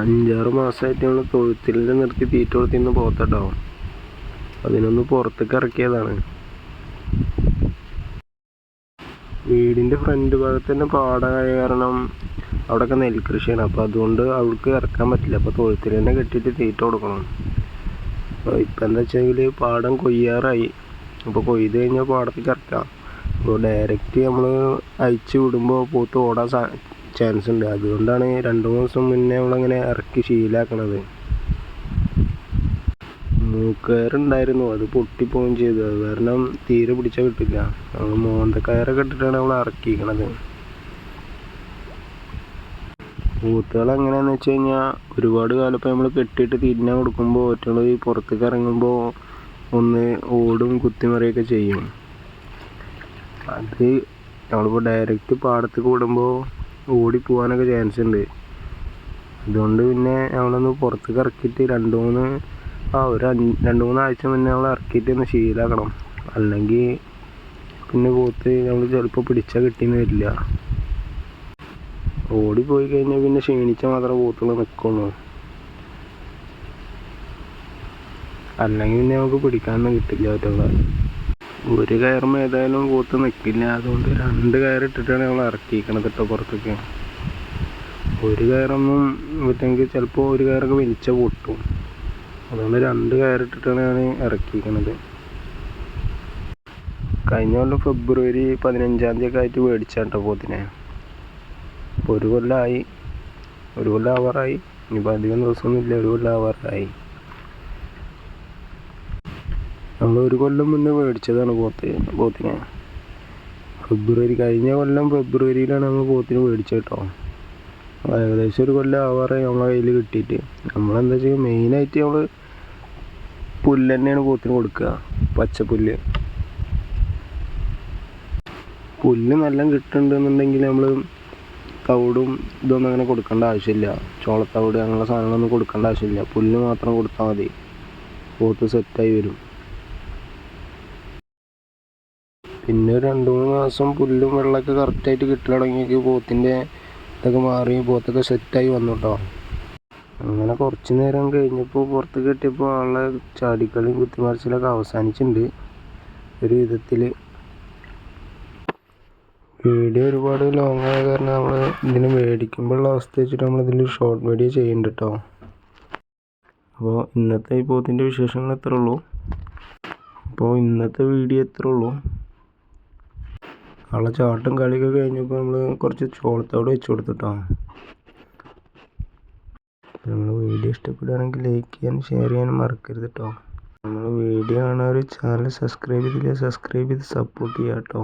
അഞ്ചാറ് മാസമായിട്ട് നമ്മൾ തൊഴുത്തിൽ നിർത്തി തീറ്റ കൊടുത്തിരുന്ന് പോത്തട്ടോ. അതിനൊന്ന് പുറത്തേക്ക് ഇറക്കിയതാണ്. വീടിന്റെ ഫ്രണ്ട് ഭാഗത്ത് തന്നെ പാടമായ കാരണം അവിടെയൊക്കെ നെൽകൃഷിയാണ്. അപ്പോൾ അതുകൊണ്ട് അവൾക്ക് ഇറക്കാൻ പറ്റില്ല. അപ്പോൾ തൊഴുത്തിൽ തന്നെ കെട്ടിയിട്ട് തീറ്റ കൊടുക്കണം. അപ്പോൾ ഇപ്പം എന്താ വെച്ചെങ്കിൽ പാടം കൊയ്യാറായി. അപ്പോൾ കൊയ്ത് കഴിഞ്ഞാൽ പാടത്തേക്ക് ഇറക്കാം. അപ്പോൾ ഡയറക്റ്റ് നമ്മൾ അയച്ച് വിടുമ്പോൾ പോത്ത് ഓടാൻ ചാൻസ് ഉണ്ട്. അതുകൊണ്ടാണ് രണ്ട് മൂന്ന് ദിവസം മുന്നേ നമ്മളങ്ങനെ ഇറക്കി ശീലാക്കണത്. മൂക്കയറുണ്ടായിരുന്നു. അത് പൊട്ടിപ്പോവുകയും ചെയ്തു. അത് കാരണം തീരെ പിടിച്ചാൽ കിട്ടില്ല. നമ്മൾ മോന്തക്കയറൊക്കെ ഇട്ടിട്ടാണ് നമ്മൾ ഇറക്കിയിരിക്കണത്. പൂത്തുകൾ എങ്ങനെയാന്ന് വെച്ച് കഴിഞ്ഞാൽ ഒരുപാട് കാലം ഇപ്പോൾ നമ്മൾ കെട്ടിയിട്ട് തിന്നാൻ കൊടുക്കുമ്പോൾ ഒറ്റകൾ പുറത്തേക്ക് ഇറങ്ങുമ്പോൾ ഒന്ന് ഓടും കുത്തിമറിയൊക്കെ ചെയ്യും. അത് നമ്മളിപ്പോൾ ഡയറക്റ്റ് പാടത്തേക്ക് വിടുമ്പോൾ ഓടി പോകാനൊക്കെ ചാൻസ് ഉണ്ട്. അതുകൊണ്ട് പിന്നെ ഞങ്ങളൊന്ന് പുറത്തേക്ക് ഇറക്കിയിട്ട് രണ്ട് മൂന്ന് ആ ഒരു രണ്ട് മൂന്ന് ആഴ്ച മുന്നേ ഞങ്ങൾ ഇറക്കിയിട്ട് ഒന്ന് ശീലാക്കണം. അല്ലെങ്കിൽ പിന്നെ പോത്ത് ഞങ്ങൾ ചിലപ്പോൾ പിടിച്ചാൽ കിട്ടിയെന്ന് വരില്ല. ഓടിപ്പോയി കഴിഞ്ഞാൽ പിന്നെ ക്ഷീണിച്ചാൽ മാത്രമേ പോത്തുകൾ നിൽക്കുള്ളൂ അല്ലെങ്കിൽ പിന്നെ നമുക്ക് പിടിക്കാനൊന്നും കിട്ടില്ല ഒറ്റകളെ ഒരു കയറും ഏതായാലും കൂത്ത് നിൽക്കില്ല അതുകൊണ്ട് രണ്ട് കയറിട്ടിട്ടാണ് ഞങ്ങൾ ഇറക്കിയിരിക്കണത് കേട്ടോ പുറത്തേക്ക്. ഒരു കയറൊന്നും പറ്റുമെങ്കിൽ ചിലപ്പോൾ ഒരു കയറൊക്കെ വലിച്ചാൽ പൊട്ടും. അതുകൊണ്ട് രണ്ട് കയറിട്ടിട്ടാണ് ഞാൻ ഇറക്കിയിരിക്കണത്. കഴിഞ്ഞ കൊല്ലം ഫെബ്രുവരി പതിനഞ്ചാം തീയതി ഒക്കെ ആയിട്ട് മേടിച്ചാണ് കേട്ടോ പോത്തിനെ. ഒരു കൊല്ലമായി ഒരു കൊല്ലം ആവാറായി. ഇനിയിപ്പോൾ അധികം ദിവസമൊന്നുമില്ല. ഒരു കൊല്ലം ആവാറായി. നമ്മൾ ഒരു കൊല്ലം മുന്നേ മേടിച്ചതാണ് പോത്ത് പോത്തിനെ. ഫെബ്രുവരി കഴിഞ്ഞ കൊല്ലം ഫെബ്രുവരിയിലാണ് നമ്മൾ പോത്തിനെ മേടിച്ചത് കേട്ടോ. ഏകദേശം ഒരു കൊല്ലം ആവാറായി നമ്മളെ കയ്യിൽ കിട്ടിയിട്ട്. നമ്മളെന്താ വെച്ചാൽ മെയിനായിട്ട് നമ്മൾ പുല്ല് തന്നെയാണ് പോത്തിന് കൊടുക്കുക. പച്ചപ്പുല്ല്. പുല്ല് നല്ല കിട്ടുന്നുണ്ടെന്നുണ്ടെങ്കിൽ നമ്മൾ തവിടും ഇതൊന്നും അങ്ങനെ കൊടുക്കേണ്ട ആവശ്യമില്ല. ചോളത്തവിട് അങ്ങനെയുള്ള സാധനങ്ങളൊന്നും കൊടുക്കേണ്ട ആവശ്യമില്ല. പുല്ല് മാത്രം കൊടുത്താൽ മതി. പോത്ത് സെറ്റായി വരും. പിന്നെ രണ്ട് മൂന്ന് മാസം പുല്ലും വെള്ളമൊക്കെ കറക്റ്റായിട്ട് കിട്ടൽ തുടങ്ങിയെങ്കിൽ പോത്തിന്റെ ഇതൊക്കെ മാറി പോത്തൊക്കെ സെറ്റായി വന്നു കേട്ടോ അങ്ങനെ കുറച്ച് നേരം കഴിഞ്ഞപ്പോൾ പുറത്ത് കെട്ടിയപ്പോൾ ആളെ ചാടിക്കളിയും കുത്തിമറിച്ചിലൊക്കെ അവസാനിച്ചിട്ടുണ്ട് ഒരു വിധത്തിൽ വീഡിയോ ഒരുപാട് ലോങ് ആയ കാരണം നമ്മൾ ഇതിന് മേടിക്കുമ്പോഴുള്ള അവസ്ഥ വെച്ചിട്ട് നമ്മൾ ഇതിൽ ഷോർട്ട് വീഡിയോ ചെയ്യുന്നുണ്ട് കേട്ടോ അപ്പോൾ ഇന്നത്തെ ഈ പോത്തിന്റെ വിശേഷങ്ങൾ എത്ര ഉള്ളൂ. അപ്പോൾ ഇന്നത്തെ വീഡിയോ എത്ര ഉള്ളൂ. ആളെ ചാട്ടം കളിയൊക്കെ കഴിഞ്ഞപ്പോൾ നമ്മൾ കുറച്ച് ചോളത്തോട് വെച്ച് കൊടുത്തിട്ടോ. നമ്മൾ വീഡിയോ ഇഷ്ടപ്പെടുകയാണെങ്കിൽ ലൈക്ക് ചെയ്യാനും ഷെയർ ചെയ്യാനും മറക്കരുത് കേട്ടോ നമ്മൾ വീഡിയോ കാണാൻ ചാനൽ സബ്സ്ക്രൈബ് ചെയ്തില്ല സബ്സ്ക്രൈബ് ചെയ്ത് സപ്പോർട്ട് ചെയ്യാം കേട്ടോ